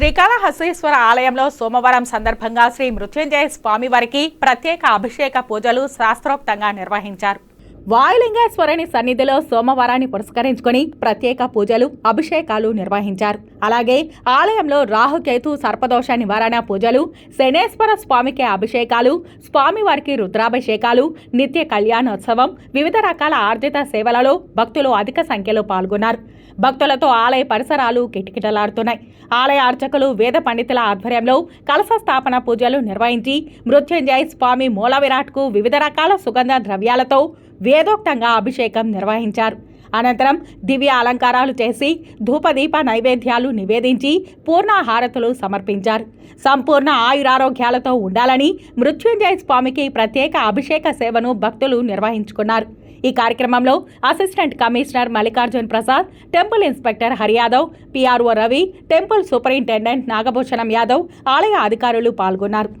శ్రీకాళహస్తీశ్వర ఆలయంలో సోమవారం సందర్భంగా శ్రీ మృత్యుంజయ స్వామివారికి ప్రత్యేక అభిషేక పూజలు శాస్త్రోక్తంగా నిర్వహించారు. వాయులింగేశ్వరుని సన్నిధిలో సోమవారాన్ని పురస్కరించుకొని ప్రత్యేక పూజలు అభిషేకాలు నిర్వహించారు. అలాగే ఆలయంలో రాహుకేతు సర్పదోష నివారణ పూజలు శనేశ్వర స్వామికి అభిషేకాలు స్వామివారికి రుద్రాభిషేకాలు నిత్య కళ్యాణోత్సవం వివిధ రకాల ఆర్జిత సేవలలో భక్తులు అధిక సంఖ్యలో పాల్గొన్నారు. భక్తులతో ఆలయ పరిసరాలు కిటకిటలాడుతున్నాయి. ఆలయ అర్చకులు వేద పండితుల ఆధ్వర్యంలో కలశ స్థాపన పూజలు నిర్వహించి మృత్యుంజయ స్వామి మూల విరాట్కు వివిధ రకాల సుగంధ ద్రవ్యాలతో వేదోక్తంగా అభిషేకం నిర్వహించారు. అనంతరం దివ్య అలంకారాలు చేసి ధూపదీప నైవేద్యాలు నివేదించి పూర్ణాహారతులు సమర్పించారు. సంపూర్ణ ఆయురారోగ్యాలతో ఉండాలని మృత్యుంజయ స్వామికి ప్రత్యేక అభిషేక సేవను భక్తులు నిర్వహించుకున్నారు. ఈ కార్యక్రమంలో assistant commissioner Mallikarjun Prasad temple inspector Hari Yadav PRO Ravi temple superintendent Nagabhushanam Yadav ఆలయ అధికారులు పాల్గొన్నారు.